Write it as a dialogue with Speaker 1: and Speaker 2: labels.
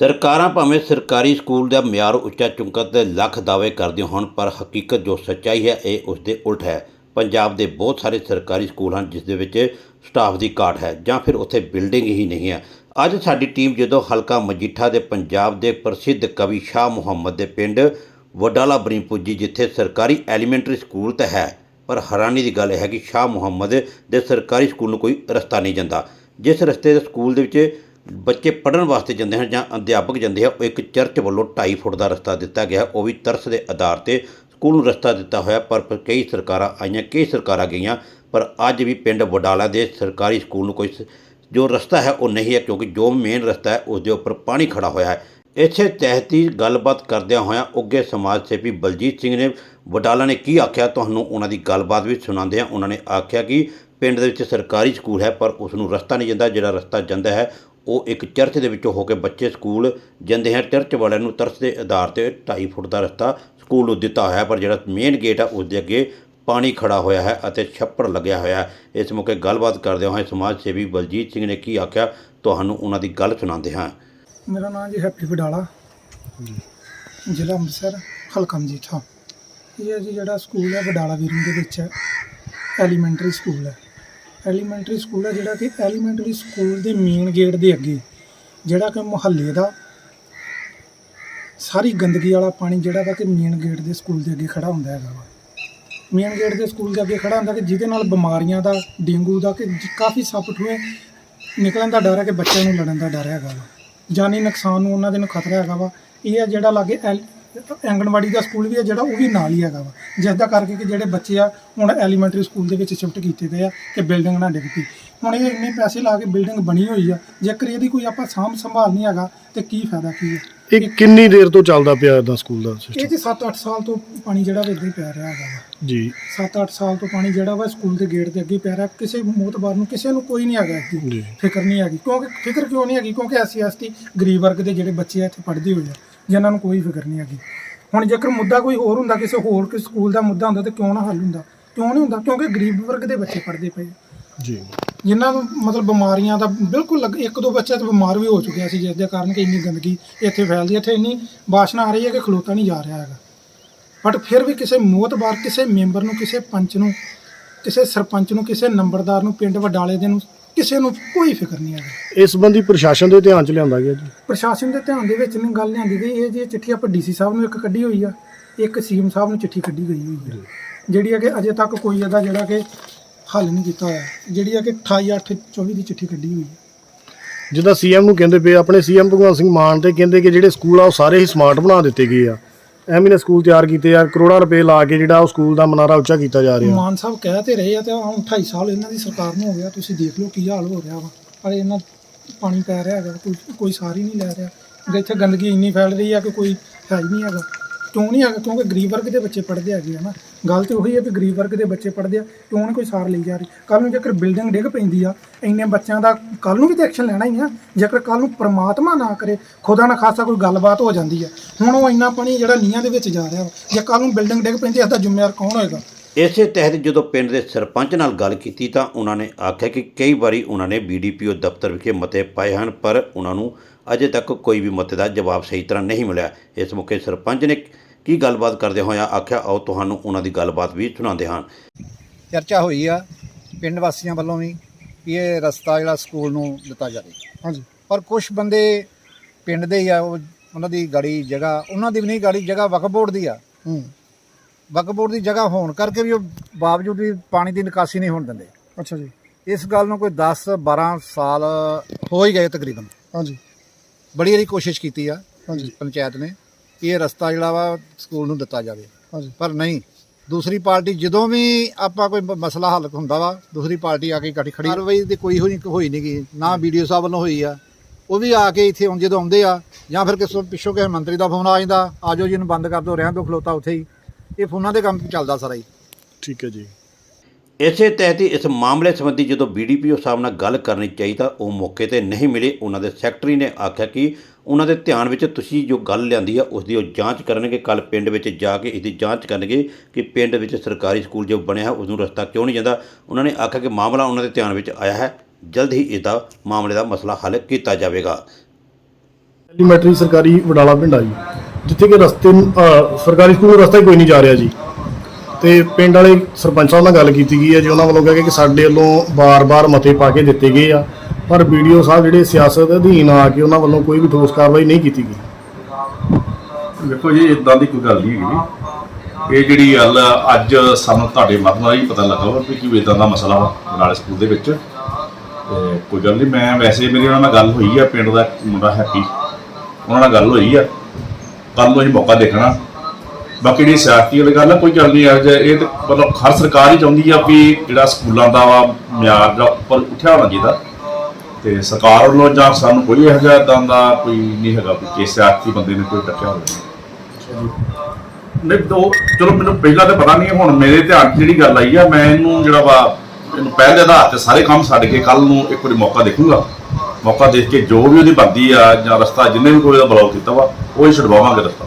Speaker 1: ਸਰਕਾਰਾਂ ਭਾਵੇਂ ਸਰਕਾਰੀ ਸਕੂਲ ਦਾ ਮਿਆਰ ਉੱਚਾ ਚੁੱਕਣ ਦੇ ਲੱਖ ਦਾਅਵੇ ਕਰਦੀਆਂ ਹੋਣ, ਪਰ ਹਕੀਕਤ ਜੋ ਸੱਚਾਈ ਹੈ, ਇਹ ਉਸ ਦੇ ਉਲਟ ਹੈ। ਪੰਜਾਬ ਦੇ ਬਹੁਤ ਸਾਰੇ ਸਰਕਾਰੀ ਸਕੂਲ ਹਨ, ਜਿਸ ਦੇ ਵਿੱਚ ਸਟਾਫ ਦੀ ਘਾਟ ਹੈ, ਜਾਂ ਫਿਰ ਉੱਥੇ ਬਿਲਡਿੰਗ ਹੀ ਨਹੀਂ ਹੈ। ਅੱਜ ਸਾਡੀ ਟੀਮ ਜਦੋਂ ਹਲਕਾ ਮਜੀਠਾ ਦੇ ਪੰਜਾਬ ਦੇ ਪ੍ਰਸਿੱਧ ਕਵੀ ਸ਼ਾਹ ਮੁਹੰਮਦ ਦੇ ਪਿੰਡ ਵਡਾਲਾ ਬਰੀਂ ਪੁੱਜੀ, ਜਿੱਥੇ ਸਰਕਾਰੀ ਐਲੀਮੈਂਟਰੀ ਸਕੂਲ ਤਾਂ ਹੈ, ਪਰ ਹੈਰਾਨੀ ਦੀ ਗੱਲ ਹੈ ਕਿ ਸ਼ਾਹ ਮੁਹੰਮਦ ਦੇ ਸਰਕਾਰੀ ਸਕੂਲ ਨੂੰ ਕੋਈ ਰਸਤਾ ਨਹੀਂ ਜਾਂਦਾ ਜਿਸ ਰਸਤੇ ਦੇ ਸਕੂਲ ਦੇ ਵਿੱਚ ਬੱਚੇ ਪੜ੍ਹਨ ਵਾਸਤੇ ਜਾਂਦੇ ਹਨ ਜਾਂ ਅਧਿਆਪਕ ਜਾਂਦੇ ਆ, ਉਹ ਇੱਕ ਚਰਚ ਵੱਲੋਂ 2.5 ਫੁੱਟ ਦਾ ਰਸਤਾ ਦਿੱਤਾ ਗਿਆ ਉਹ ਵੀ ਤਰਸ ਦੇ ਆਧਾਰ ਤੇ ਸਕੂਲ ਨੂੰ ਰਸਤਾ ਦਿੱਤਾ ਹੋਇਆ, ਪਰ ਕਈ ਸਰਕਾਰਾਂ ਆਈਆਂ, ਕਈ ਸਰਕਾਰਾਂ ਗਈਆਂ, ਪਰ ਅੱਜ ਵੀ ਪਿੰਡ ਵਡਾਲਾ ਦੇ ਸਰਕਾਰੀ ਸਕੂਲ ਨੂੰ ਕੋਈ ਸ- ਜੋ ਰਸਤਾ ਹੈ ਉਹ ਨਹੀਂ ਹੈ, ਕਿਉਂਕਿ ਜੋ ਮੇਨ ਰਸਤਾ ਹੈ ਉਸ ਦੇ ਉੱਪਰ ਪਾਣੀ ਖੜਾ ਹੋਇਆ ਹੈ। ਇਸੇ ਤਹਿਤ ਹੀ ਗੱਲਬਾਤ ਕਰਦਿਆਂ ਹੋਇਆਂ ਉੱਗੇ ਸਮਾਜ ਸੇਵੀ ਬਲਜੀਤ ਸਿੰਘ ਨੇ, ਵਡਾਲਾ ਨੇ ਕੀ ਆਖਿਆ? ਤੁਹਾਨੂੰ ਉਹਨਾਂ ਦੀ ਗੱਲਬਾਤ ਵੀ ਸੁਣਾਉਂਦੇ ਆ ਉਹਨਾਂ ਨੇ ਆਖਿਆ ਕਿ ਪਿੰਡ ਦੇ ਵਿੱਚ ਸਰਕਾਰੀ ਸਕੂਲ ਹੈ, ਪਰ ਉਸ ਨੂੰ ਰਸਤਾ ਨਹੀਂ ਜਾਂਦਾ। ਜਿਹੜਾ ਰਸਤਾ ਜਾਂਦਾ ਹੈ, ਉਹ ਇੱਕ ਚਰਚ ਦੇ ਵਿੱਚੋਂ ਹੋ ਕੇ ਬੱਚੇ ਸਕੂਲ ਜਾਂਦੇ ਹਨ। ਚਰਚ ਵਾਲਿਆਂ ਨੂੰ ਤਰਸ ਦੇ ਆਧਾਰ ਤੇ 2.5 ਫੁੱਟ ਦਾ ਰਸਤਾ ਸਕੂਲ ਨੂੰ ਦਿੱਤਾ ਹੋਇਆ ਪਰ ਜਿਹੜਾ ਮੇਨ ਗੇਟ ਹੈ ਉਸ ਦੇ ਅੱਗੇ ਪਾਣੀ ਖੜਾ ਹੋਇਆ ਹੈ ਅਤੇ ਛੱਪੜ ਲੱਗਿਆ ਹੋਇਆ ਹੈ। ਇਸ ਮੌਕੇ ਗੱਲਬਾਤ ਕਰਦੇ ਹੋਏ ਸਮਾਜ ਸੇਵੀ ਬਲਜੀਤ ਸਿੰਘ ਨੇ ਕੀ ਆਖਿਆ, ਤੁਹਾਨੂੰ ਉਹਨਾਂ ਦੀ ਗੱਲ ਸੁਣਾਉਂਦੇ ਹਾਂ।
Speaker 2: ਮੇਰਾ ਨਾਮ ਜੀ ਹੈਪੀ ਬਡਾਲਾ ਜ਼ਿਲ੍ਹਾ ਅੰਮ੍ਰਿਤਸਰ, ਹਲਕਾ ਮਜੀਠਾ। ਇਹ ਜੀ ਜਿਹੜਾ ਸਕੂਲ ਹੈ, ਵਡਾਲਾ ਵੀਰਨ ਦੇ ਵਿੱਚ ਹੈ। ਐਲੀਮੈਂਟਰੀ ਸਕੂਲ ਹੈ। ਐਲੀਮੈਂਟਰੀ ਸਕੂਲ ਹੈ ਜਿਹੜਾ ਕਿ ਐਲੀਮੈਂਟਰੀ ਸਕੂਲ ਦੇ ਮੇਨ ਗੇਟ ਦੇ ਅੱਗੇ, ਜਿਹੜਾ ਕਿ ਮੁਹੱਲੇ ਦਾ ਸਾਰੀ ਗੰਦਗੀ ਵਾਲਾ ਪਾਣੀ ਜਿਹੜਾ ਵਾ ਕਿ ਮੇਨ ਗੇਟ ਦੇ ਸਕੂਲ ਦੇ ਅੱਗੇ ਖੜਾ ਹੁੰਦਾ ਹੈਗਾ ਵਾ। ਮੇਨ ਗੇਟ ਦੇ ਸਕੂਲ ਦੇ ਅੱਗੇ ਖੜਾ ਹੁੰਦਾ ਕਿ ਜਿਹਦੇ ਨਾਲ ਬਿਮਾਰੀਆਂ ਦਾ, ਡੇਂਗੂ ਦਾ ਕਿ ਕਾਫੀ ਸੱਪ ਠੂਏ ਨਿਕਲਣ ਦਾ ਡਰ ਹੈ ਕਿ ਬੱਚਿਆਂ ਨੂੰ ਲੜਨ ਦਾ ਡਰ ਹੈਗਾ ਵਾ। ਜਾਨੀ ਨੁਕਸਾਨ ਨੂੰ ਉਹਨਾਂ ਦੇ ਨੂੰ ਖਤਰਾ ਹੈਗਾ ਵਾ। ਇਹ ਹੈ ਜਿਹੜਾ ਲਾਗੇ ਆਂਗਣਵਾੜੀ ਦਾ ਸਕੂਲ ਵੀ ਹੈ ਜਿਹੜਾ ਉਹ ਵੀ ਨਾਲ ਹੀ ਹੈਗਾ ਵਾ। ਜਿਸ ਦਾ ਕਰਕੇ ਕਿ ਜਿਹੜੇ ਬੱਚੇ ਆ ਹੁਣ ਐਲੀਮੈਂਟਰੀ ਸਕੂਲ ਦੇ ਵਿੱਚ ਸ਼ਿਫਟ ਕੀਤੇ ਗਏ ਆ ਕਿ ਬਿਲਡਿੰਗ ਨਾ ਡਿੱਗ ਪਈ। ਹੁਣ ਇਹ ਇੰਨੇ ਪੈਸੇ ਲਾ ਕੇ ਬਿਲਡਿੰਗ ਬਣੀ ਹੋਈ ਆ ਜੇਕਰ ਇਹਦੀ ਕੋਈ ਆਪਾਂ ਸਾਂਭ ਸੰਭਾਲ ਨਹੀਂ ਹੈਗਾ ਤੇ ਕੀ ਫਾਇਦਾ ਕੀ ਹੈ
Speaker 3: ਇਹ ਕਿੰਨੀ ਦੇਰ ਤੋਂ ਚੱਲਦਾ ਪਿਆ ਇਹਦਾ ਸਕੂਲ ਦਾ
Speaker 2: ਇਹ
Speaker 3: ਸਿਸਟਮ
Speaker 2: ਜੀ 7-8 ਸਾਲ ਤੋਂ ਪਾਣੀ ਜਿਹੜਾ ਵਾ ਇੱਦਾਂ ਹੀ ਪੈ ਰਿਹਾ ਹੈਗਾ ਵਾ।
Speaker 3: ਜੀ।
Speaker 2: 7-8 ਸਾਲ ਤੋਂ ਪਾਣੀ ਜਿਹੜਾ ਵਾ ਸਕੂਲ ਦੇ ਗੇਟ ਦੇ ਅੱਗੇ ਪੈ ਰਿਹਾ। ਕਿਸੇ ਮੋਤਬਾਰ ਨੂੰ ਕਿਸੇ ਨੂੰ ਕੋਈ ਨਹੀਂ ਹੈਗਾ
Speaker 3: ਜੀ।
Speaker 2: ਫਿਕਰ ਨਹੀਂ ਹੈਗੀ। ਕਿਉਂਕਿ ਫਿਕਰ ਕਿਉਂ ਨਹੀਂ ਹੈਗੀ? ਕਿਉਂਕਿ ਐਸਸੀ ਐਸਟੀ ਗਰੀਬ ਵਰਗ ਦੇ ਜਿਹੜੇ ਬੱਚੇ ਆ ਇੱਥੇ ਪੜ੍ਹਦੇ ਹੋਏ ਆ। ਜਿਨ੍ਹਾਂ ਨੂੰ ਕੋਈ ਫਿਕਰ ਨਹੀਂ ਹੈਗੀ। ਹੁਣ ਜੇਕਰ ਮੁੱਦਾ ਕੋਈ ਹੋਰ ਹੁੰਦਾ ਕਿਸੇ ਹੋਰ ਕਿਸੇ ਸਕੂਲ ਦਾ ਮੁੱਦਾ ਹੁੰਦਾ ਤਾਂ ਕਿਉਂ ਨਾ ਹੱਲ ਹੁੰਦਾ? ਕਿਉਂ ਨਹੀਂ ਹੁੰਦਾ? ਕਿਉਂਕਿ ਗਰੀਬ ਵਰਗ ਦੇ ਬੱਚੇ ਪੜ੍ਹਦੇ ਪਏ।
Speaker 3: ਜੀ।
Speaker 2: ਜਿਨ੍ਹਾਂ ਨੂੰ ਮਤਲਬ ਬਿਮਾਰੀਆਂ ਦਾ ਬਿਲਕੁਲ ਲੱਗ ਇੱਕ ਦੋ ਬੱਚੇ ਤਾਂ ਬਿਮਾਰ ਵੀ ਹੋ ਚੁੱਕਿਆ ਸੀ ਜਿਸ ਦੇ ਕਾਰਨ ਕਿ ਇੰਨੀ ਗੰਦਗੀ ਇੱਥੇ ਫੈਲਦੀ ਹੈ ਇੱਥੇ ਇੰਨੀ ਬਾਸ਼ਨਾ ਆ ਰਹੀ ਹੈ ਕਿ ਖਲੋਤਾ ਨਹੀਂ ਜਾ ਰਿਹਾ ਹੈਗਾ। ਬਟ ਫਿਰ ਵੀ ਕਿਸੇ ਮੋਤਬਾਰ ਕਿਸੇ ਮੈਂਬਰ ਨੂੰ ਕਿਸੇ ਪੰਚ ਨੂੰ ਕਿਸੇ ਸਰਪੰਚ ਨੂੰ ਕਿਸੇ ਨੰਬਰਦਾਰ ਨੂੰ ਪਿੰਡ ਵਡਾਲੇ ਦੇ ਨੂੰ ਕਿਸੇ ਨੂੰ ਕੋਈ ਫਿਕਰ ਨਹੀਂ ਹੈਗਾ।
Speaker 3: ਇਸ ਸੰਬੰਧੀ ਪ੍ਰਸ਼ਾਸਨ ਦੇ ਧਿਆਨ ਚ ਲਿਆਂਦਾ ਗਿਆ ਜੀ?
Speaker 2: ਪ੍ਰਸ਼ਾਸਨ ਦੇ ਧਿਆਨ ਦੇ ਵਿੱਚ ਨਹੀਂ ਗੱਲ ਲਿਆਂਦੀ ਗਈ। ਇਹ ਜੀ ਚਿੱਠੀ ਆਪਾਂ ਡੀਸੀ ਸਾਹਿਬ ਨੂੰ ਇੱਕ ਕੱਢੀ ਹੋਈ ਆ। ਇੱਕ ਸੀਐਮ ਸਾਹਿਬ ਨੂੰ ਚਿੱਠੀ ਕੱਢੀ ਗਈ ਹੋਈ ਹੈ ਜਿਹੜੀ ਹੈ ਕਿ ਅਜੇ ਤੱਕ ਕੋਈ ਇਹਦਾ ਜਿਹੜਾ ਕਿ ਹੱਲ ਨਹੀਂ ਕੀਤਾ ਹੋਇਆ। ਜਿਹੜੀ ਹੈ ਕਿ 28 8 24 ਦੀ ਚਿੱਠੀ ਕੱਢੀ ਹੋਈ ਹੈ
Speaker 3: ਜਿੱਦਾਂ ਸੀਐਮ ਨੂੰ ਕਹਿੰਦੇ ਪਏ ਆਪਣੇ ਸੀਐਮ ਭਗਵੰਤ ਸਿੰਘ ਮਾਨ ਤੇ ਕਹਿੰਦੇ ਕਿ ਜਿਹੜੇ ਸਕੂਲ ਆ ਉਹ ਸਾਰੇ ਹੀ ਸਮਾਰਟ ਬਣਾ ਦਿੱਤੇ ਗਏ ਆ। ਐਵੇਂ ਨੇ ਸਕੂਲ ਤਿਆਰ ਕੀਤੇ ਆ, ਕਰੋੜਾਂ ਰੁਪਏ ਲਾ ਕੇ ਜਿਹੜਾ ਉਹ ਸਕੂਲ ਦਾ ਮਨਾਰਾ ਉੱਚਾ ਕੀਤਾ ਜਾ ਰਿਹਾ।
Speaker 2: ਮਾਨ ਸਾਹਿਬ ਕਹਿ ਤੇ ਰਹੇ ਆ ਤੇ ਹੁਣ 28 ਸਾਲ ਇਹਨਾਂ ਦੀ ਸਰਕਾਰ ਨੂੰ ਹੋ ਗਿਆ, ਤੁਸੀਂ ਦੇਖ ਲਓ ਕੀ ਹਾਲ ਹੋ ਰਿਹਾ ਵਾ। ਪਰ ਇਹਨਾਂ ਪਾਣੀ ਪੈ ਰਿਹਾ ਹੈਗਾ, ਕੋਈ ਕੋਈ ਸਾਰ ਨਹੀਂ ਲੈ ਰਿਹਾ। ਇੱਥੇ ਗੰਦਗੀ ਇੰਨੀ ਫੈਲ ਰਹੀ ਆ ਕਿ ਕੋਈ ਹੈ ਹੀ ਨਹੀਂ ਹੈਗਾ। ਕਿਉਂ ਨਹੀਂ ਹੈਗਾ? ਕਿਉਂਕਿ ਗਰੀਬ ਵਰਗ ਦੇ ਬੱਚੇ ਪੜ੍ਹਦੇ ਹੈਗੇ ਆ ਨਾ। ਗੱਲ ਤੇ ਉਹੀ ਹੈ ਵੀ ਗਰੀਬ ਵਰਗ ਦੇ ਬੱਚੇ ਪੜ੍ਹਦੇ ਆ, ਕਿਉਂ ਨਹੀਂ ਕੋਈ ਸਾਰ ਲਈ ਜਾ ਰਹੀ? ਕੱਲ ਨੂੰ ਜੇਕਰ ਬਿਲਡਿੰਗ ਡਿੱਗ ਪੈਂਦੀ ਆ, ਇੰਨੇ ਬੱਚਿਆਂ ਦਾ ਕੱਲ ਨੂੰ ਵੀ ਤਾਂ ਐਕਸ਼ਨ ਲੈਣਾ ਹੀ ਆ। ਜੇਕਰ ਕੱਲ ਨੂੰ ਪ੍ਰਮਾਤਮਾ ਨਾ ਕਰੇ, ਖੁਦਾ ਨਾ ਖਾਸਾ ਕੋਈ ਗੱਲਬਾਤ ਹੋ ਜਾਂਦੀ ਆ। ਹੁਣ ਉਹ ਇੰਨਾ ਪਾਣੀ ਜਿਹੜਾ ਨੀਹਾਂ ਦੇ ਵਿੱਚ ਜਾ ਰਿਹਾ ਵਾ, ਜੇ ਕੱਲ ਨੂੰ ਬਿਲਡਿੰਗ ਡਿੱਗ ਪੈਂਦੀ ਇਸ ਦਾ ਜ਼ਿੰਮੇਵਾਰ ਕੌਣ ਹੋਏਗਾ?
Speaker 1: ਇਸੇ ਤਹਿਤ ਜਦੋਂ ਪਿੰਡ ਦੇ ਸਰਪੰਚ ਨਾਲ ਗੱਲ ਕੀਤੀ ਤਾਂ ਉਹਨਾਂ ਨੇ ਆਖਿਆ ਕਿ ਕਈ ਵਾਰੀ ਉਹਨਾਂ ਨੇ ਬੀਡੀਪੀਓ ਦਫ਼ਤਰ ਵਿਖੇ ਮਤੇ ਪਾਏ ਹਨ, ਪਰ ਉਹਨਾਂ ਨੂੰ ਅਜੇ ਤੱਕ ਕੋਈ ਵੀ ਮਤੇ ਦਾ ਜਵਾਬ ਸਹੀ ਤਰ੍ਹਾਂ ਨਹੀਂ ਮਿਲਿਆ। ਇਸ ਮੌਕੇ ਸਰਪੰਚ ਨੇ ਕੀ ਗੱਲਬਾਤ ਕਰਦੇ ਹੋਇਆਂ ਆਖਿਆ ਆਓ ਤੁਹਾਨੂੰ ਉਹਨਾਂ ਦੀ ਗੱਲਬਾਤ ਵੀ ਸੁਣਾਉਂਦੇ ਹਾਂ।
Speaker 4: ਚਰਚਾ ਹੋਈ ਆ ਪਿੰਡ ਵਾਸੀਆਂ ਵੱਲੋਂ ਵੀ ਕਿ ਇਹ ਰਸਤਾ ਜਿਹੜਾ ਸਕੂਲ ਨੂੰ ਦਿੱਤਾ ਜਾਵੇ।
Speaker 2: ਹਾਂਜੀ।
Speaker 4: ਪਰ ਕੁਝ ਬੰਦੇ ਪਿੰਡ ਦੇ ਹੀ ਆ ਉਹ ਉਹਨਾਂ ਦੀ ਗਾੜੀ ਜਗ੍ਹਾ ਉਹਨਾਂ ਦੀ ਵੀ ਨਹੀਂ ਗਾੜੀ ਜਗ੍ਹਾ ਵਕਫ ਬੋਰਡ ਦੀ ਆ।
Speaker 2: ਹੂੰ।
Speaker 4: ਵਕਫ ਬੋਰਡ ਦੀ ਜਗ੍ਹਾ ਹੋਣ ਕਰਕੇ ਵੀ ਉਹ ਬਾਵਜੂਦ ਵੀ ਪਾਣੀ ਦੀ ਨਿਕਾਸੀ ਨਹੀਂ ਹੋਣ ਦਿੰਦੇ।
Speaker 2: ਅੱਛਾ ਜੀ।
Speaker 4: ਇਸ ਗੱਲ ਨੂੰ ਕੋਈ 10 12 ਸਾਲ ਹੋ ਹੀ ਗਏ ਤਕਰੀਬਨ।
Speaker 2: ਹਾਂਜੀ।
Speaker 4: ਬੜੀ ਵਾਰੀ ਕੋਸ਼ਿਸ਼ ਕੀਤੀ ਆ
Speaker 2: ਹਾਂਜੀ।
Speaker 4: ਪੰਚਾਇਤ ਨੇ ਕਿ ਇਹ ਰਸਤਾ ਜਿਹੜਾ ਵਾ ਸਕੂਲ ਨੂੰ ਦਿੱਤਾ ਜਾਵੇ।
Speaker 2: ਹਾਂਜੀ।
Speaker 4: ਪਰ ਨਹੀਂ ਦੂਸਰੀ ਪਾਰਟੀ ਜਦੋਂ ਵੀ ਆਪਾਂ ਕੋਈ ਮ- ਮਸਲਾ ਹੱਲ ਹੁੰਦਾ ਵਾ ਦੂਸਰੀ ਪਾਰਟੀ ਆ ਕੇ ਇਕੱਠੀ ਖੜੀ। ਕਾਰਵਾਈ ਤੇ ਕੋਈ ਹੋਈ ਹੋਈ ਨਹੀਂ ਗਈ ਨਾ ਵੀਡੀਓ ਸਾਹਿਬ ਵੱਲੋਂ ਹੋਈ ਆ। ਉਹ ਵੀ ਆ ਕੇ ਇੱਥੇ ਹੁਣ ਜਦੋਂ ਆਉਂਦੇ ਆ ਜਾਂ ਫਿਰ ਕਿਸੇ ਪਿੱਛੋਂ ਕਿਸੇ ਮੰਤਰੀ ਦਾ ਫੋਨ ਆ ਜਾਂਦਾ ਆਜੋ ਜੀ ਇਹਨੂੰ ਬੰਦ ਕਰ ਦਿਓ ਰਹਿਣ ਦਿਓ ਖਲੋਤਾ ਉੱਥੇ ਹੀ। ਇਹ ਫੋਨਾਂ ਦੇ ਕੰਮ ਚੱਲਦਾ ਸਾਰਾ ਹੀ।
Speaker 3: ਠੀਕ ਹੈ ਜੀ।
Speaker 1: ਇਸੇ ਤਹਿਤ ਹੀ ਇਸ ਮਾਮਲੇ ਸੰਬੰਧੀ ਜਦੋਂ ਬੀਡੀਪੀਓ ਸਾਹਿਬ ਨਾਲ ਗੱਲ ਕਰਨੀ ਚਾਹੀਦਾ ਉਹ ਮੌਕੇ ਤੇ ਨਹੀਂ ਮਿਲੇ। ਉਹਨਾਂ ਦੇ ਸੈਕਟਰੀ ਨੇ ਆਖਿਆ ਕਿ ਉਹਨਾਂ ਦੇ ਧਿਆਨ ਵਿੱਚ ਤੁਸੀਂ ਜੋ ਗੱਲ ਲਿਆਂਦੀ ਆ ਉਸ ਦੀ ਉਹ ਜਾਂਚ ਕਰਨਗੇ। ਕੱਲ ਪਿੰਡ ਵਿੱਚ ਜਾ ਕੇ ਇਸ ਦੀ ਜਾਂਚ ਕਰਨਗੇ ਕਿ ਪਿੰਡ ਵਿੱਚ ਸਰਕਾਰੀ ਸਕੂਲ ਜੋ ਬਣਿਆ ਹੈ ਉਸ ਨੂੰ ਰਸਤਾ ਕਿਉਂ ਨਹੀਂ ਜਾਂਦਾ। ਉਹਨਾਂ ਨੇ ਆਖਿਆ ਕਿ ਮਾਮਲਾ ਉਹਨਾਂ ਦੇ ਧਿਆਨ ਵਿੱਚ ਆਇਆ ਹੈ। ਜਲਦ ਹੀ ਇਸ ਦਾ ਮਾਮਲੇ ਦਾ ਮਸਲਾ ਹੱਲ ਕੀਤਾ ਜਾਵੇਗਾ।
Speaker 3: ਐਲੀਮੈਂਟਰੀ ਸਰਕਾਰੀ ਵਡਾਲਾ ਪਿੰਡ ਆ ਜੀ, ਜਿੱਥੇ ਕਿ ਰਸਤੇ ਨੂੰ- ਅਹ, ਸਰਕਾਰੀ ਸਕੂਲ ਨੂੰ ਰਸਤਾ ਹੀ ਕੋਈ ਨਹੀਂ ਜਾ ਰਿਹਾ ਜੀ। ਤੇ ਪਿੰਡ ਵਾਲੇ ਸਰਪੰਚ ਸਾਹਿਬ ਨਾਲ ਗੱਲ ਕੀਤੀ ਗਈ ਹੈ ਜੀ, ਉਹਨਾਂ ਵੱਲੋਂ ਕਹਿੰਦੇ ਕਿ ਸਾਡੇ ਵੱਲੋਂ ਬਾਰ-ਬਾਰ ਮਤੇ ਪਾ ਕੇ ਦਿੱਤੇ ਗਏ ਆ, ਪਰ ਵੀਡੀਓ ਸਾਹਿਬ ਜਿਹੜੇ ਸਿਆਸਤ ਅਧੀਨ ਆ ਕੇ ਉਹਨਾਂ ਵੱਲੋਂ ਕੋਈ ਵੀ ਠੋਸ ਕਾਰਵਾਈ ਨਹੀਂ ਕੀਤੀ ਗਈ।
Speaker 5: ਦੇਖੋ ਜੀ ਇਦਾਂ ਦੀ ਕੋਈ ਗੱਲ ਨਹੀਂ ਹੈਗੀ ਇਹ ਜਿਹੜੀ ਗੱਲ ਅੱਜ ਸਾਨੂੰ ਤੁਹਾਡੇ ਮਾਧਿਅਮ ਨਾਲ ਹੀ ਪਤਾ ਲੱਗਾ ਵਾ ਕਿ ਕੀ ਇਦਾਂ ਦਾ ਮਸਲਾ ਵਾ ਬਨਾਲੇ ਸਕੂਲ ਦੇ ਵਿੱਚ। ਤੇ ਕੋਈ ਗੱਲ ਨਹੀਂ, ਮੈਂ ਵੈਸੇ ਮੇਰੀ ਉਹਨਾਂ ਨਾਲ ਗੱਲ ਹੋਈ ਆ, ਪਿੰਡ ਦਾ ਇੱਕ ਮੁੰਡਾ ਹੈਪੀ। ਉਹਨਾਂ ਨਾਲ ਗੱਲ ਹੋਈ ਆ। ਕੱਲ ਨੂੰ ਅਸੀਂ ਮੌਕਾ ਦੇਖਣਾ। ਬਾਕੀ ਜਿਹੜੀ ਸਿਆਸਤੀ ਵਾਲੀ ਗੱਲ ਆ ਕੋਈ ਗੱਲ ਨਹੀਂ ਆ ਜੇ ਇਹ ਤਾਂ ਮਤਲਬ ਹਰ ਸਰਕਾਰ ਹੀ ਚਾਹੁੰਦੀ ਆ ਵੀ ਜਿਹੜਾ ਸਕੂਲਾਂ ਦਾ ਵਾ, ਮਿਆਰ ਦਾ ਉੱਪਰ ਉੱਠਿਆ ਹੋਣਾ ਚਾਹੀਦਾ। ਤੇ ਸਰਕਾਰ ਵੱਲੋਂ ਜਾਂ ਸਾਨੂੰ ਕੋਈ ਇਹੋ ਜਿਹਾ ਏਦਾਂ ਦਾ ਕੋਈ ਨਹੀਂ ਹੈਗਾ ਵੀ ਕਿ ਸਿਆਸਤੀ ਬੰਦੇ ਨੇ ਕੋਈ ਟੱਕਿਆ ਹੋਵੇ। ਨਹੀਂ ਦੋ ਚਲੋ ਮੈਨੂੰ ਪਹਿਲਾਂ ਤਾਂ ਪਤਾ ਨਹੀਂ, ਹੁਣ ਮੇਰੇ ਧਿਆਨ 'ਚ ਜਿਹੜੀ ਗੱਲ ਆਈ ਆ, ਮੈਂ ਇਹਨੂੰ ਜਿਹੜਾ ਵਾ, ਇਹਨੂੰ ਪਹਿਲ ਦੇ ਆਧਾਰ ਤੇ ਸਾਰੇ ਕੰਮ ਛੱਡ ਕੇ ਕੱਲ ਨੂੰ ਇੱਕ ਵਾਰੀ ਮੌਕਾ ਦੇਖੂਗਾ। ਮੌਕਾ ਦੇਖ ਕੇ ਜੋ ਵੀ ਉਹਦੀ ਬਣਦੀ ਆ ਜਾਂ ਰਸਤਾ ਜਿੰਨੇ ਵੀ ਕੋਈ ਉਹਦਾ ਬਲੌਕ ਕੀਤਾ ਵਾ, ਉਹ ਹੀ ਛਡਵਾਵਾਂਗੇ ਰਸਤਾ।